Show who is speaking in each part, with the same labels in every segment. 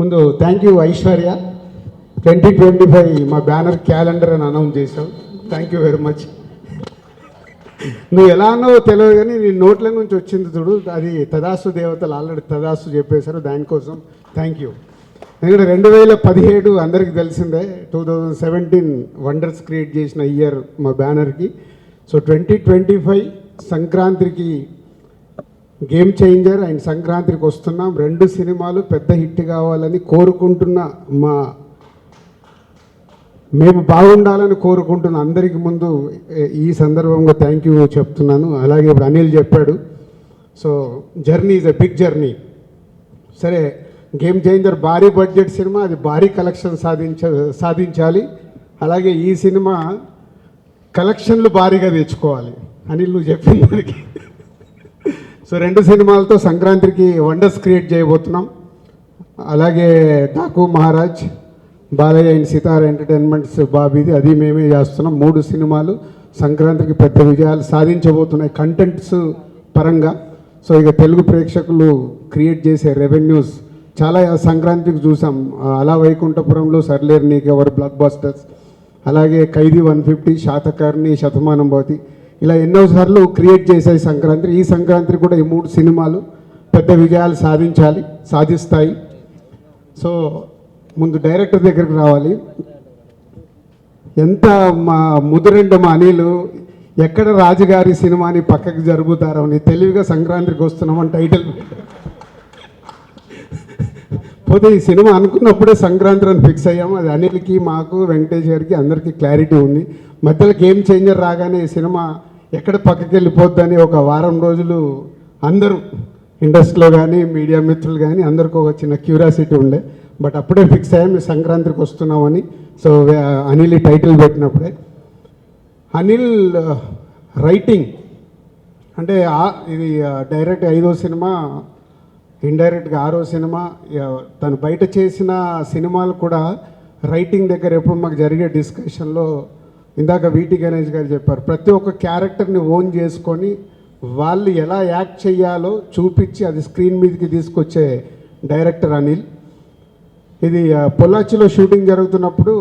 Speaker 1: ముందు thank you Aishwarya. Twenty twenty five మా banner calendar అని అనౌన్స్ చేసావు థ్యాంక్ యూ వెరీ మచ్ నువ్వు ఎలా అన్నావో తెలియదు కానీ నీ నోట్ల నుంచి వచ్చింది చూడు. అది తదాసు దేవతలు ఆల్రెడీ తదాసు చెప్పేశారు దానికోసం. థ్యాంక్ యూ ఎందుకంటే రెండు వేల పదిహేడు అందరికీ తెలిసిందే two thousand seventeen wonders create చేసిన ఇయర్ మా బ్యానర్కి సో ట్వంటీ ట్వంటీ ఫైవ్ సంక్రాంతికి గేమ్ చేంజర్ అండ్ సంక్రాంతికి వస్తున్నాం. రెండు సినిమాలు పెద్ద హిట్ కావాలని కోరుకుంటున్న మా మేము బాగుండాలని కోరుకుంటున్న అందరికి ముందు ఈ సందర్భంగా థ్యాంక్ యూ చెప్తున్నాను. అలాగే ఇప్పుడు అనిల్ చెప్పాడు. So journey is a big journey సరే గేమ్ చేంజర్ భారీ బడ్జెట్ సినిమా అది భారీ కలెక్షన్ సాధించ సాధించాలి. అలాగే ఈ సినిమా కలెక్షన్లు భారీగా తెచ్చుకోవాలి. అనిల్ నువ్వు చెప్పిన దానికి సో రెండు సినిమాలతో సంక్రాంతికి వండర్స్ క్రియేట్ చేయబోతున్నాం. అలాగే డాకు మహారాజ్ బాలయ్య అండ్ సితార్ ఎంటర్టైన్మెంట్స్ బాబీది అది మేమే చేస్తున్నాం. మూడు సినిమాలు సంక్రాంతికి పెద్ద విజయాలు సాధించబోతున్నాయి కంటెంట్స్ పరంగా. సో ఇక తెలుగు ప్రేక్షకులు క్రియేట్ చేసే రెవెన్యూస్ చాలా సంక్రాంతికి చూసాం. అలా వైకుంఠపురంలో సర్లేరు నీకెవరు బ్లాక్ బాస్టర్స్ అలాగే ఖైదీ వన్ ఫిఫ్టీ శాతకర్ణి శతమానం భవతి ఇలా ఎన్నోసార్లు క్రియేట్ చేశాయి సంక్రాంతి. ఈ సంక్రాంతి కూడా ఈ మూడు సినిమాలు పెద్ద విజయాలు సాధించాలి సాధిస్తాయి. సో ముందు డైరెక్టర్ దగ్గరికి రావాలి. ఎంత మా ముదురెండు మా అనిలు ఎక్కడ రాజుగారి సినిమాని పక్కకి జరుగుతారో అని తెలివిగా సంక్రాంతికి వస్తున్నామని టైటిల్. పోతే ఈ సినిమా అనుకున్నప్పుడే సంక్రాంతి అని ఫిక్స్ అయ్యాము. అది అనిల్కి మాకు వెంకటేష్ గారికి అందరికీ క్లారిటీ ఉంది. మధ్యలో గేమ్ చేంజర్ రాగానే ఈ సినిమా ఎక్కడ పక్కకి వెళ్ళిపోద్దని ఒక వారం రోజులు అందరూ ఇండస్ట్రీలో కానీ మీడియా మిత్రులు కానీ అందరికీ ఒక చిన్న క్యూరియాసిటీ ఉండే. బట్ అప్పుడే ఫిక్స్ అయ్యాం మేము సంక్రాంతికి వస్తున్నామని. సో అనిల్ ఈ టైటిల్ పెట్టినప్పుడే. అనిల్ రైటింగ్ అంటే ఇది డైరెక్ట్ ఐదో సినిమా ఇండైరెక్ట్గా ఆరో సినిమా తను బయట చేసిన సినిమాలు కూడా రైటింగ్ దగ్గర ఎప్పుడు మాకు జరిగే డిస్కషన్లో ఇందాక వీటి గణేష్ గారు చెప్పారు ప్రతి ఒక్క క్యారెక్టర్ని ఓన్ చేసుకొని వాళ్ళు ఎలా యాక్ట్ చేయాలో చూపించి అది స్క్రీన్ మీదకి తీసుకొచ్చే డైరెక్టర్ అనిల్. ఇది పొల్లాచిలో షూటింగ్ జరుగుతున్నప్పుడు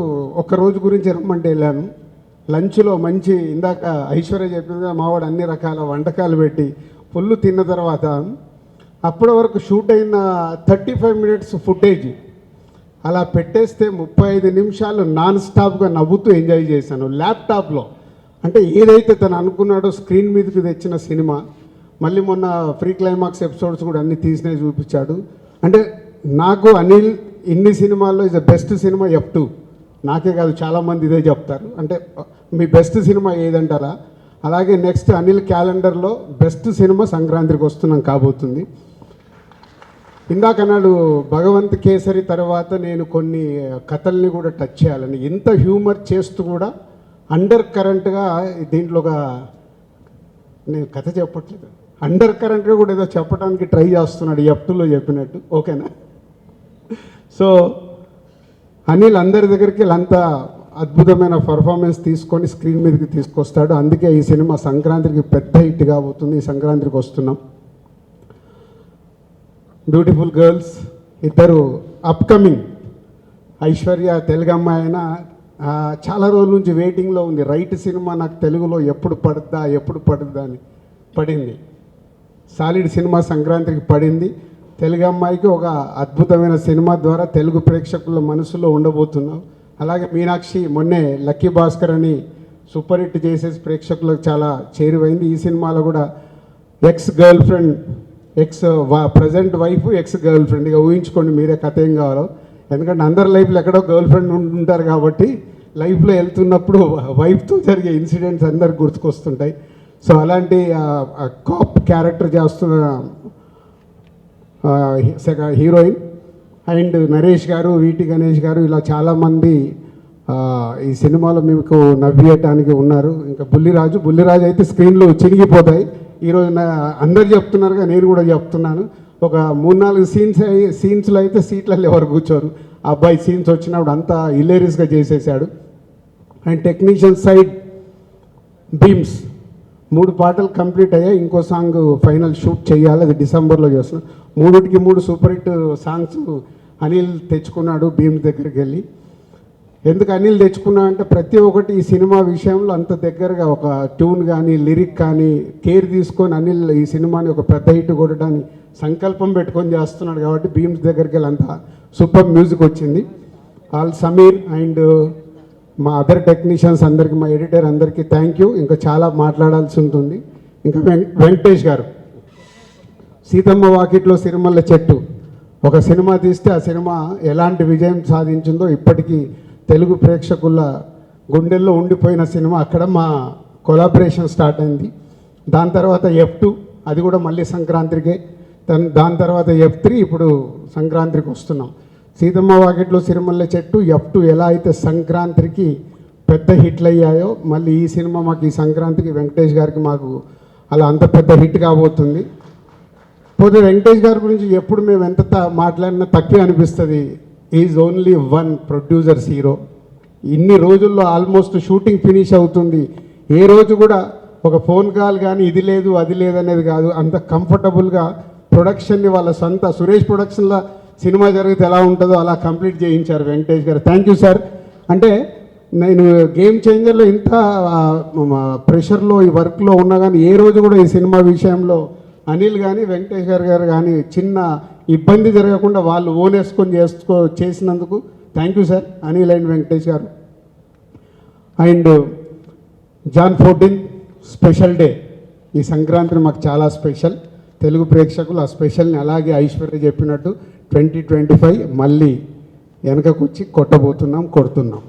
Speaker 1: ఒక రోజు గురించి రమ్మంటే వెళ్ళాను. లంచ్లో మంచి ఇందాక ఐశ్వర్య చెప్పిందిగా మావాడు అన్ని రకాల వంటకాలు పెట్టి పుల్లు తిన్న తర్వాత అప్పటి వరకు షూట్ అయిన థర్టీ ఫైవ్ మినిట్స్ ఫుటేజ్ అలా పెట్టేస్తే ముప్పై ఐదు నిమిషాలు నాన్ స్టాప్గా నవ్వుతూ ఎంజాయ్ చేశాను. ల్యాప్టాప్లో అంటే ఏదైతే తను అనుకున్నాడో స్క్రీన్ మీదకి తెచ్చిన సినిమా మళ్ళీ మొన్న ఫ్రీ క్లైమాక్స్ ఎపిసోడ్స్ కూడా అన్ని తీసినవి చూపించాడు. అంటే నాకు అనిల్ ఇన్ని సినిమాల్లో is the best cinema F two నాకే కాదు చాలామంది ఇదే చెప్తారు. అంటే మీ బెస్ట్ సినిమా ఏదంటారా? అలాగే నెక్స్ట్ అనిల్ క్యాలెండర్లో బెస్ట్ సినిమా సంక్రాంతికి వస్తున్నాం కాబోతుంది. ఇందాక నాడు భగవంత్ కేసరి తర్వాత నేను కొన్ని కథల్ని కూడా టచ్ చేయాలని. ఇంత హ్యూమర్ చేస్తూ కూడా అండర్ కరెంట్గా దీంట్లో ఒక నేను కథ చెప్పట్లేదు. అండర్ కరెంట్గా కూడా ఏదో చెప్పడానికి ట్రై చేస్తున్నాడు ఎఫ్టులో చెప్పినట్టు. ఓకేనా? సో అనిల్ అందరి దగ్గరికి వెళ్ళంతా అద్భుతమైన పర్ఫార్మెన్స్ తీసుకొని స్క్రీన్ మీదకి తీసుకొస్తాడు. అందుకే ఈ సినిమా సంక్రాంతికి పెద్ద హిట్ కాబోతుంది ఈ సంక్రాంతికి వస్తున్నాం. బ్యూటిఫుల్ గర్ల్స్ ఇద్దరు అప్కమింగ్ ఐశ్వర్య తెలుగు అమ్మాయి అయినా చాలా రోజుల నుంచి వెయిటింగ్లో ఉంది. రైట్ సినిమా నాకు తెలుగులో ఎప్పుడు పడుద్దా ఎప్పుడు పడుద్దా అని పడింది. సాలిడ్ సినిమా సంక్రాంతికి పడింది. తెలుగు అమ్మాయికి ఒక అద్భుతమైన సినిమా ద్వారా తెలుగు ప్రేక్షకుల మనసులో ఉండబోతున్నాం. అలాగే మీనాక్షి మొన్నే లక్కీ భాస్కర్ అని సూపర్ హిట్ చేసేసి ప్రేక్షకులకు చాలా చేరువైంది. ఈ సినిమాలో కూడా ex girlfriend ex present wife ex girl ఫ్రెండ్గా ఇక ఊహించుకోండి మీరే కథ ఏం కావాలో. ఎందుకంటే అందరి లైఫ్లో ఎక్కడో గర్ల్ ఫ్రెండ్ ఉంటారు కాబట్టి లైఫ్లో వెళ్తున్నప్పుడు వైఫ్తో జరిగే ఇన్సిడెంట్స్ అందరికి గుర్తుకొస్తుంటాయి. సో అలాంటి కాప్ క్యారెక్టర్ చేస్తున్న హీరోయిన్ అండ్ నరేష్ గారు వీటి గణేష్ గారు ఇలా చాలామంది ఈ సినిమాలో మీకు నవ్వేయటానికి ఉన్నారు. ఇంకా బుల్లిరాజు బుల్లిరాజు అయితే స్క్రీన్లో చినిగిపోతాయి. ఈరోజు నా అందరు చెప్తున్నారుగా నేను కూడా చెప్తున్నాను. ఒక మూడు నాలుగు సీన్స్ సీన్స్లో అయితే సీట్లలో ఎవరు కూర్చోరు. ఆ అబ్బాయి సీన్స్ వచ్చినప్పుడు అంతా ఇల్లేరియస్గా చేసేసాడు. And technician side Bheems. మూడు పాటలు కంప్లీట్ అయ్యాయి. ఇంకో సాంగ్ ఫైనల్ షూట్ చేయాలి. అది డిసెంబర్లో చేస్తున్నాం. మూడుటికి మూడు సూపర్ హిట్ సాంగ్స్ అనిల్ తెచ్చుకున్నాడు భీమ్ దగ్గరికి వెళ్ళి. ఎందుకు అనిల్ తెచ్చుకున్నా అంటే ప్రతి ఒక్కటి ఈ సినిమా విషయంలో అంత దగ్గరగా ఒక ట్యూన్ కానీ లిరిక్ కానీ కేర్ తీసుకొని అనిల్ ఈ సినిమాని ఒక పెద్ద హిట్ కొట్టడానికి సంకల్పం పెట్టుకొని చేస్తున్నాడు కాబట్టి భీమ్స్ దగ్గరికి వెళ్ళి అంత సూపర్ మ్యూజిక్ వచ్చింది. ఆల్ సమీర్ అండ్ మా అదర్ టెక్నీషియన్స్ అందరికీ మా ఎడిటర్ అందరికీ థ్యాంక్ యూ ఇంకా చాలా మాట్లాడాల్సి ఉంటుంది. ఇంకా వెం- వెంకటేష్ గారు సీతమ్మ వాకిట్లో సిరిమల్ల చెట్టు. ఒక సినిమా తీస్తే ఆ సినిమా ఎలాంటి విజయం సాధించిందో ఇప్పటికీ తెలుగు ప్రేక్షకుల గుండెల్లో ఉండిపోయిన సినిమా అక్కడ మా కొలాబరేషన్ స్టార్ట్ అయింది. దాని తర్వాత ఎఫ్ టూ అది కూడా మళ్ళీ సంక్రాంతికే. దాని దాని తర్వాత ఎఫ్ త్రీ ఇప్పుడు సంక్రాంతికి వస్తున్నాం. సీతమ్మ వాకిట్లో సిరిమల్ల చెట్టు ఎఫ్ టూ ఎలా అయితే సంక్రాంతికి పెద్ద హిట్లు అయ్యాయో మళ్ళీ ఈ సినిమా మాకు ఈ సంక్రాంతికి వెంకటేష్ గారికి మాకు అలా అంత పెద్ద హిట్ కాబోతుంది. పోతే వెంకటేష్ గారి గురించి ఎప్పుడు మేము ఎంత మాట్లాడినా తక్కువ అనిపిస్తుంది. Is only one producers hero ఇన్ని రోజుల్లో ఆల్మోస్ట్ షూటింగ్ ఫినిష్ అవుతుంది. ఏ రోజు కూడా ఒక ఫోన్ కాల్ కానీ ఇది లేదు అది లేదు అనేది కాదు. అంత కంఫర్టబుల్గా ప్రొడక్షన్ని వాళ్ళ సొంత సురేష్ ప్రొడక్షన్లో సినిమా జరిగితే ఎలా ఉంటుందో అలా కంప్లీట్ చేయించారు వెంకటేష్ గారు. థ్యాంక్ యూ సార్ అంటే నేను గేమ్ చేంజర్లో ఇంత ప్రెషర్లో ఈ వర్క్లో ఉన్నా కానీ ఏ రోజు కూడా ఈ సినిమా విషయంలో అనిల్ కానీ వెంకటేష్ గారు గారు కానీ చిన్న ఇబ్బంది జరగకుండా వాళ్ళు ఓనేసుకొని చేసుకో చేసినందుకు thank you sir Anil and Venkatesh garu. And Jan fourteen special day. ఈ సంక్రాంతి మాకు చాలా స్పెషల్. తెలుగు ప్రేక్షకులు ఆ స్పెషల్ని అలాగే ఐశ్వర్య చెప్పినట్టు ట్వంటీ ట్వంటీ ఫైవ్ మళ్ళీ వెనకకు వచ్చి కొట్టబోతున్నాం కొడుతున్నాం.